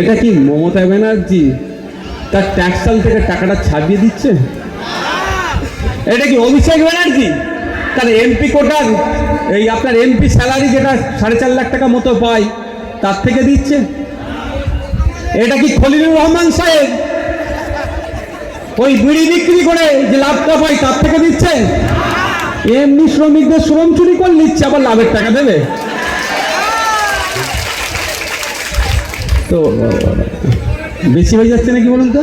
এটা কি মমতা ব্যানার্জি তার ট্যাক্সাল থেকে টাকাটা ছাপিয়ে দিচ্ছে? এটা কি অভিষেক ব্যানার্জি? তার এমপি কোটার এই আপনার এমপি স্যালারি যেটা সাড়ে চার লাখ টাকা মতো পায়, তার থেকে দিচ্ছে। এটা কি খলিলুর রহমান সাহেব? ওই বিড়ি বিক্রি করে যে লাভটা পাই তার থেকে দিচ্ছে? এমনি শ্রমিকদের শ্রম চুরি করে নিচ্ছে, আবার লাভের টাকা দেবে। তো, বেশি হয়ে যাচ্ছে নাকি বলুন তো?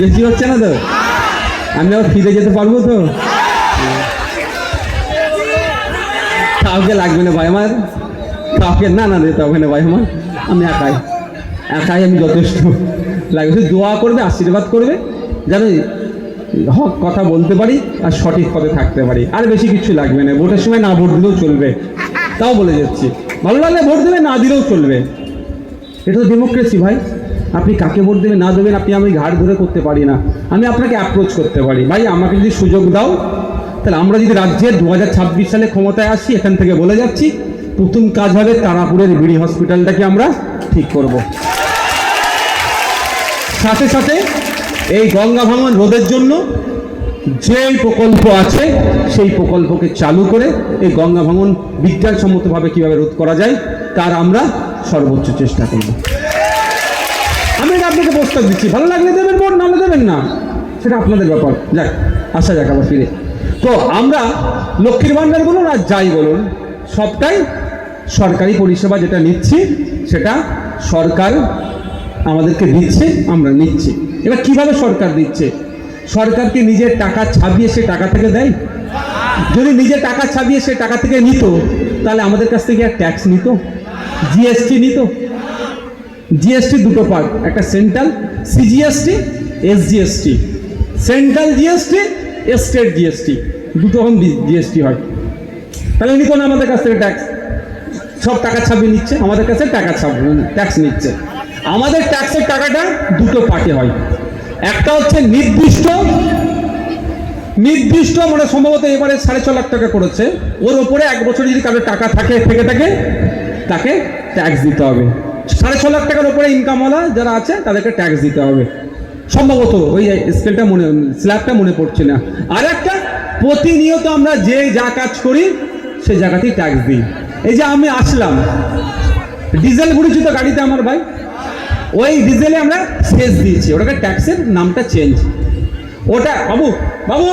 বেশি হচ্ছে না তো? আমি আবার ফিরে যেতে পারব তো? কাউকে লাগবে না ভাই আমার। কাউকে, না না দিতে হবে না ভাই আমার। আমি একাই। একাই আমি যথেষ্ট। লাগবে দোয়া করবে, আশীর্বাদ করবে, যেন হক কথা বলতে পারি আর সঠিক পথে থাকতে পারি। আর বেশি কিছু লাগবে না। ভোটের সময় না ভোট দিলেও চলবে। তাও বলে যাচ্ছি। ভালো লাগলে ভোট দেবে, না দিলেও চলবে। এটা তো ডেমোক্রেসি ভাই। আপনি কাকে ভোট দেবেন, না দেবেন, আপনি আমি ঘাড় ধরে করতে পারি না। আমি আপনাকে অ্যাপ্রোচ করতে পারি। ভাই, আমাকে যদি সুযোগ দাও, তাহলে আমরা যদি রাজ্যের দু হাজার ছাব্বিশ সালে ক্ষমতায় আসি, এখান থেকে বলে যাচ্ছি, প্রথম কাজ হবে তারাপুরের বিড়ি হসপিটালটাকে আমরা ঠিক করব। সাথে সাথে এই গঙ্গা ভাঙন রোধের জন্য যে প্রকল্প আছে, সেই প্রকল্পকে চালু করে এই গঙ্গা ভাঙন বিজ্ঞানসম্মতভাবে কীভাবে রোধ করা যায়, তার আমরা সর্বোচ্চ চেষ্টা করব। আমি আপনাকে প্রস্তাব দিচ্ছি। ভালো লাগলে দেবেন ভোট নাহলে দেবেন না। সেটা আপনাদের ব্যাপার। যাক, আসা যাক আবার ফিরে। তো আমরা লক্ষ্মীর ভাণ্ডার বলুন আর যাই বলুন, সবটাই সরকারি পরিষেবা যেটা নিচ্ছি, সেটা সরকার আমাদেরকে দিচ্ছে, আমরা নিচ্ছি। এবার কীভাবে সরকার দিচ্ছে? সরকারকে নিজের টাকা ছাপিয়ে সে টাকা থেকে দেয়? যদি নিজের টাকা ছাপিয়ে সে টাকা থেকে নিত, তাহলে আমাদের কাছ থেকে আর ট্যাক্স নিত জিএসটি নিত। জিএসটি দুটো পার্ট একটা central CGST SGST central GST state GST দুটো রকম জিএসটি হয়। তাহলে নিত না আমাদের কাছ থেকে ট্যাক্স সব টাকা ছাপিয়ে নিচ্ছে, আমাদের কাছে টাকা ছাপ ট্যাক্স নিচ্ছে। আমাদের ট্যাক্সের টাকাটা দুটো পার্টে হয়। একটা হচ্ছে নির্দিষ্ট নির্দিষ্ট মানে সম্ভবত এবারে সাড়ে ছ লাখ টাকা করেছে। ওর ওপরে এক বছর যদি কারোর টাকা থাকে, থেকে থাকে, তাকে ট্যাক্স দিতে হবে। সাড়ে ছ লাখ টাকার উপরে ইনকামওয়ালা যারা আছে, তাদেরকে ট্যাক্স দিতে হবে। সম্ভবত ওই স্কেলটা মনে স্ল্যাবটা মনে পড়ছে না। আর একটা, প্রতিনিয়ত আমরা যে যা কাজ করি সেই জায়গাতেই ট্যাক্স দিই। এই যে আমি আসলাম। ডিজেল ঘুরেছি তো গাড়িতে আমার ভাই ওই ডিজেলে আমরা সেচ দিয়েছি ওটাকে ট্যাক্সের নামটা চেঞ্জ। ওটা বাবু বাবু!